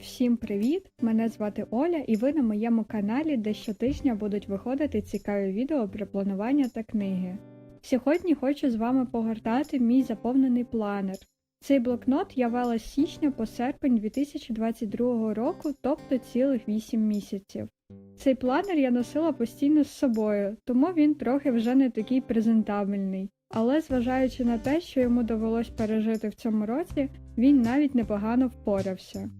Всім привіт! Мене звати Оля, і ви на моєму каналі, де щотижня будуть виходити цікаві відео про планування та книги. Сьогодні хочу з вами погортати мій заповнений планер. Цей блокнот я вела з січня по серпень 2022 року, тобто цілих 8 місяців. Цей планер я носила постійно з собою, тому він трохи вже не такий презентабельний. Але зважаючи на те, що йому довелось пережити в цьому році, він навіть непогано впорався.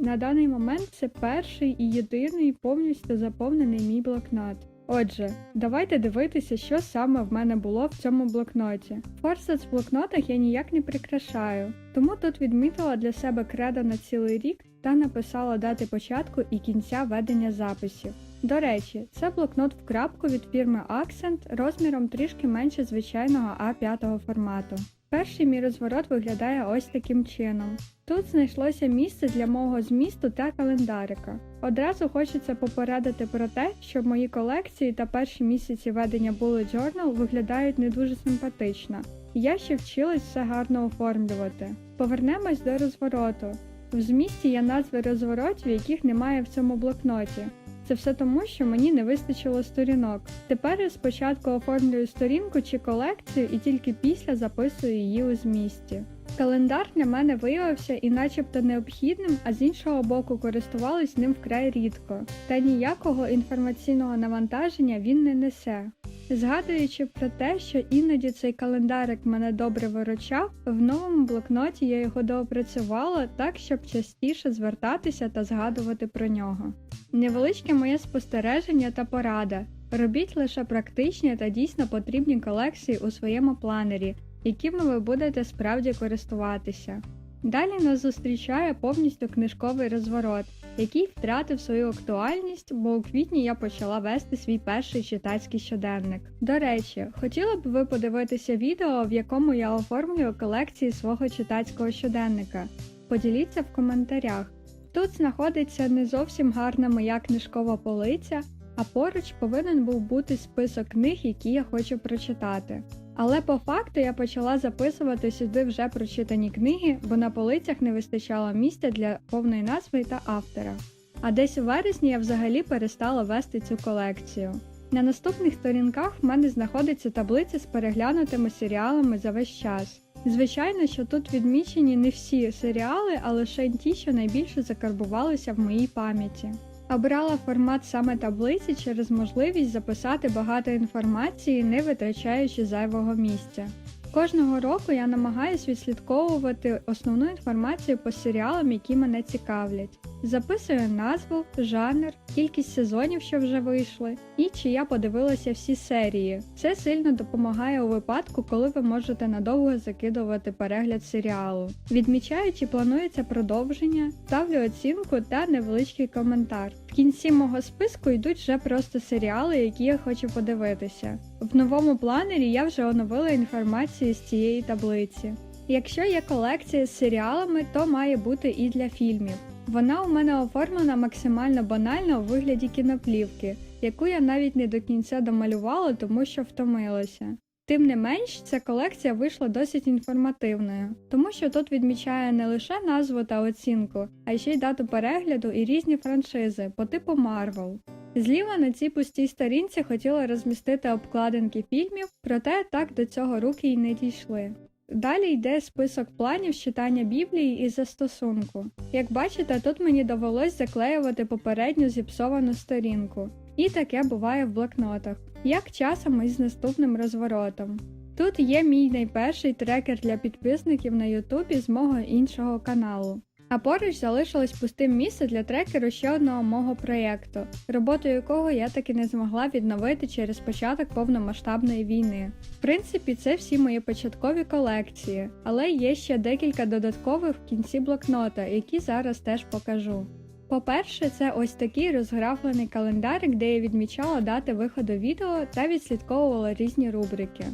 На даний момент це перший і єдиний повністю заповнений мій блокнот. Отже, давайте дивитися, що саме в мене було в цьому блокноті. Форсет в блокнотах я ніяк не прикрашаю, тому тут відмітила для себе кредо на цілий рік та написала дати початку і кінця ведення записів. До речі, це блокнот в крапку від фірми Accent розміром трішки менше звичайного А5 формату. Перший мій розворот виглядає ось таким чином. Тут знайшлося місце для мого змісту та календарика. Одразу хочеться попередити про те, що мої колекції та перші місяці ведення Bullet Journal виглядають не дуже симпатично. Я ще вчилась все гарно оформлювати. Повернемось до розвороту. В змісті є назви розворотів, яких немає в цьому блокноті. Це все тому, що мені не вистачило сторінок. Тепер я спочатку оформлюю сторінку чи колекцію і тільки після записую її у змісті. Календар для мене виявився і начебто необхідним, а з іншого боку користувалась ним вкрай рідко, та ніякого інформаційного навантаження він не несе. Згадуючи про те, що іноді цей календарик мене добре виручав, в новому блокноті я його доопрацювала так, щоб частіше звертатися та згадувати про нього. Невеличке моє спостереження та порада. Робіть лише практичні та дійсно потрібні колекції у своєму планері, якими ви будете справді користуватися. Далі нас зустрічає повністю книжковий розворот, який втратив свою актуальність, бо у квітні я почала вести свій перший читацький щоденник. До речі, хотіла б ви подивитися відео, в якому я оформлюю колекції свого читацького щоденника. Поділіться в коментарях. Тут знаходиться не зовсім гарна моя книжкова полиця, а поруч повинен був бути список книг, які я хочу прочитати. Але по факту я почала записувати сюди вже прочитані книги, бо на полицях не вистачало місця для повної назви та автора. А десь у вересні я взагалі перестала вести цю колекцію. На наступних сторінках в мене знаходиться таблиця з переглянутими серіалами за весь час. Звичайно, що тут відмічені не всі серіали, а лише ті, що найбільше закарбувалися в моїй пам'яті. Обрала формат саме таблиці через можливість записати багато інформації, не витрачаючи зайвого місця. Кожного року я намагаюся відслідковувати основну інформацію по серіалам, які мене цікавлять. Записую назву, жанр, кількість сезонів, що вже вийшли, і чи я подивилася всі серії. Це сильно допомагає у випадку, коли ви можете надовго закидувати перегляд серіалу. Відмічаю, чи планується продовження, ставлю оцінку та невеличкий коментар. Кінці мого списку йдуть вже просто серіали, які я хочу подивитися. В новому планері я вже оновила інформацію з цієї таблиці. Якщо є колекція з серіалами, то має бути і для фільмів. Вона у мене оформлена максимально банально у вигляді кіноплівки, яку я навіть не до кінця домалювала, тому що втомилася. Тим не менш, ця колекція вийшла досить інформативною, тому що тут відмічає не лише назву та оцінку, а ще й дату перегляду і різні франшизи по типу Marvel. Зліва на цій пустій сторінці хотіла розмістити обкладинки фільмів, проте так до цього руки й не дійшли. Далі йде список планів читання Біблії і застосунку. Як бачите, тут мені довелось заклеювати попередню зіпсовану сторінку. І таке буває в блокнотах, як часом із наступним розворотом. Тут є мій найперший трекер для підписників на Ютубі з мого іншого каналу. А поруч залишилось пустим місце для трекеру ще одного мого проєкту, роботу якого я таки не змогла відновити через початок повномасштабної війни. В принципі, це всі мої початкові колекції, але є ще декілька додаткових в кінці блокнота, які зараз теж покажу. По-перше, це ось такий розграфлений календарик, де я відмічала дати виходу відео та відслідковувала різні рубрики.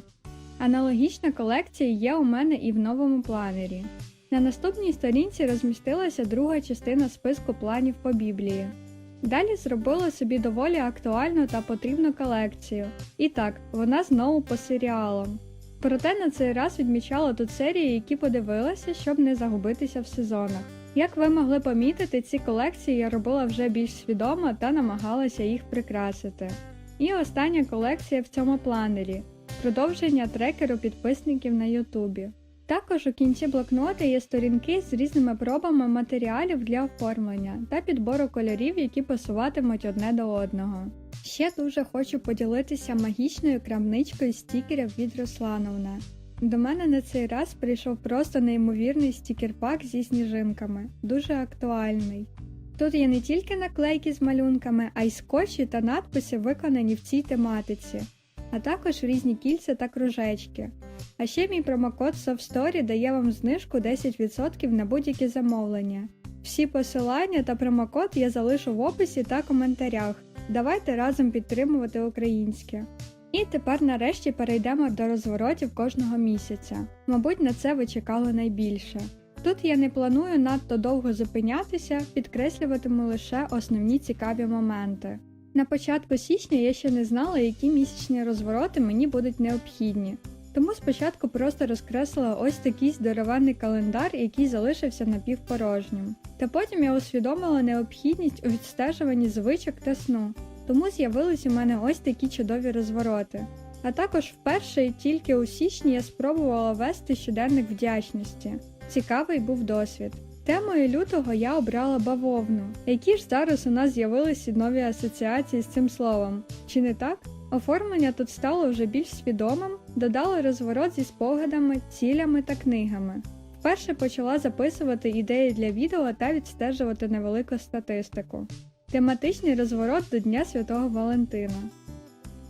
Аналогічна колекція є у мене і в новому планері. На наступній сторінці розмістилася друга частина списку планів по Біблії. Далі зробила собі доволі актуальну та потрібну колекцію. І так, вона знову по серіалам. Проте на цей раз відмічала тут серії, які подивилася, щоб не загубитися в сезонах. Як ви могли помітити, ці колекції я робила вже більш свідомо та намагалася їх прикрасити. І остання колекція в цьому планері продовження трекеру підписників на Ютубі. Також у кінці блокнота є сторінки з різними пробами матеріалів для оформлення та підбору кольорів, які пасуватимуть одне до одного. Ще дуже хочу поділитися магічною крамничкою стікерів від Руслановна. До мене на цей раз прийшов просто неймовірний стікер-пак зі сніжинками, дуже актуальний. Тут є не тільки наклейки з малюнками, а й скотчі та надписи, виконані в цій тематиці, а також різні кільця та кружечки. А ще мій промокод SoftStory дає вам знижку 10% на будь-які замовлення. Всі посилання та промокод я залишу в описі та коментарях. Давайте разом підтримувати українське. І тепер нарешті перейдемо до розворотів кожного місяця. Мабуть, на це ви чекали найбільше. Тут я не планую надто довго зупинятися, підкреслюватиму лише основні цікаві моменти. На початку січня я ще не знала, які місячні розвороти мені будуть необхідні, тому спочатку просто розкреслила ось такий здоровенний календар, який залишився напівпорожнім. Та потім я усвідомила необхідність у відстежуванні звичок та сну, тому з'явились у мене ось такі чудові розвороти. А також вперше і тільки у січні я спробувала вести щоденник вдячності. Цікавий був досвід. Темою лютого я обрала бавовну, які ж зараз у нас з'явилися нові асоціації з цим словом. Чи не так? Оформлення тут стало вже більш свідомим, додали розворот зі спогадами, цілями та книгами. Вперше почала записувати ідеї для відео та відстежувати невелику статистику. Тематичний розворот до Дня Святого Валентина.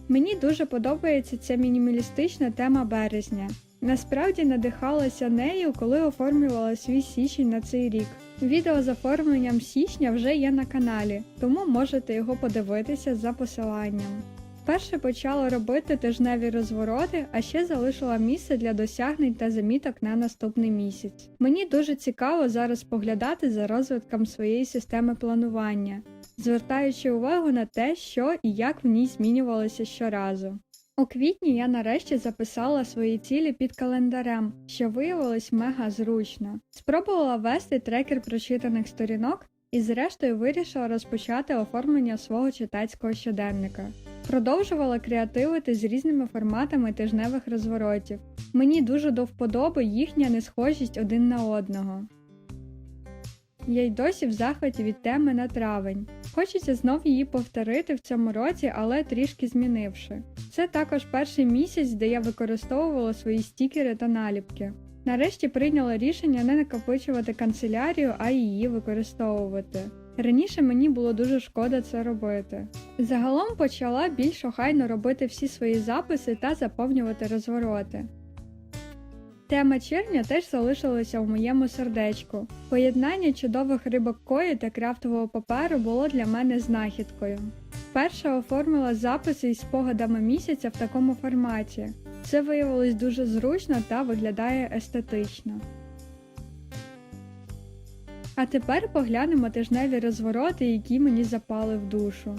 Мені дуже подобається ця мінімалістична тема березня. Насправді надихалася нею, коли оформлювала свій січень на цей рік. Відео з оформленням січня вже є на каналі, тому можете його подивитися за посиланням. Вперше почала робити тижневі розвороти, а ще залишила місце для досягнень та заміток на наступний місяць. Мені дуже цікаво зараз поглядати за розвитком своєї системи планування, звертаючи увагу на те, що і як в ній змінювалося щоразу. У квітні я нарешті записала свої цілі під календарем, що виявилось мега зручно. Спробувала вести трекер прочитаних сторінок і зрештою вирішила розпочати оформлення свого читацького щоденника. Продовжувала креативити з різними форматами тижневих розворотів. Мені дуже до вподоби їхня несхожість один на одного. Я й досі в захваті від теми на травень. Хочеться знов її повторити в цьому році, але трішки змінивши. Це також перший місяць, де я використовувала свої стікери та наліпки. Нарешті прийняла рішення не накопичувати канцелярію, а її використовувати. Раніше мені було дуже шкода це робити. Загалом почала більш охайно робити всі свої записи та заповнювати розвороти. Тема червня теж залишилася у моєму сердечку. Поєднання чудових рибок кої та крафтового паперу було для мене знахідкою. Вперше оформила записи із спогадами місяця в такому форматі. Це виявилось дуже зручно та виглядає естетично. А тепер поглянемо тижневі розвороти, які мені запали в душу.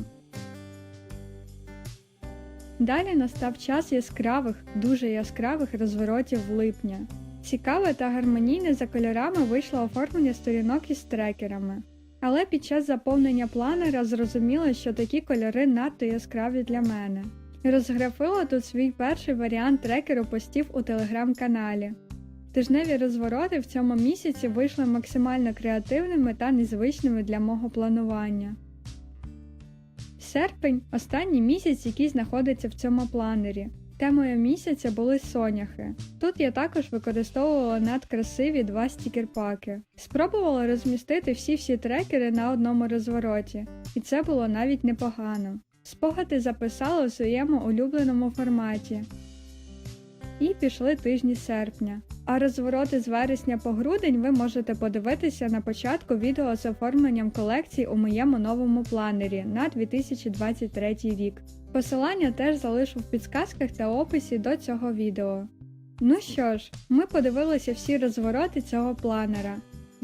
Далі настав час яскравих, дуже яскравих розворотів липня. Цікаве та гармонійне за кольорами вийшло оформлення сторінок із трекерами. Але під час заповнення планера зрозуміла, що такі кольори надто яскраві для мене. Розграфила тут свій перший варіант трекеру постів у телеграм-каналі. Тижневі розвороти в цьому місяці вийшли максимально креативними та незвичними для мого планування. Серпень останній місяць, який знаходиться в цьому планері. Темою місяця були соняхи. Тут я також використовувала надкрасиві два стікерпаки. Спробувала розмістити всі-всі трекери на одному розвороті, і це було навіть непогано. Спогади записала у своєму улюбленому форматі. І пішли тижні серпня. А розвороти з вересня по грудень ви можете подивитися на початку відео з оформленням колекцій у моєму новому планері на 2023 рік. Посилання теж залишу в підсказках та описі до цього відео. Ну що ж, ми подивилися всі розвороти цього планера.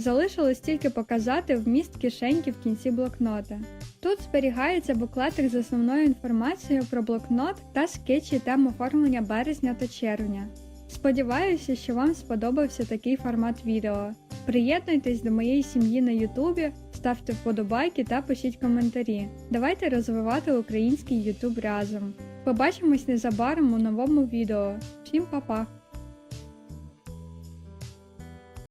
Залишилось тільки показати вміст кишеньки в кінці блокнота. Тут зберігається буклетик з основною інформацією про блокнот та скетчі тем оформлення березня та червня. Сподіваюся, що вам сподобався такий формат відео. Приєднуйтесь до моєї сім'ї на Ютубі, ставте вподобайки та пишіть коментарі. Давайте розвивати український Ютуб разом. Побачимось незабаром у новому відео. Всім па-па!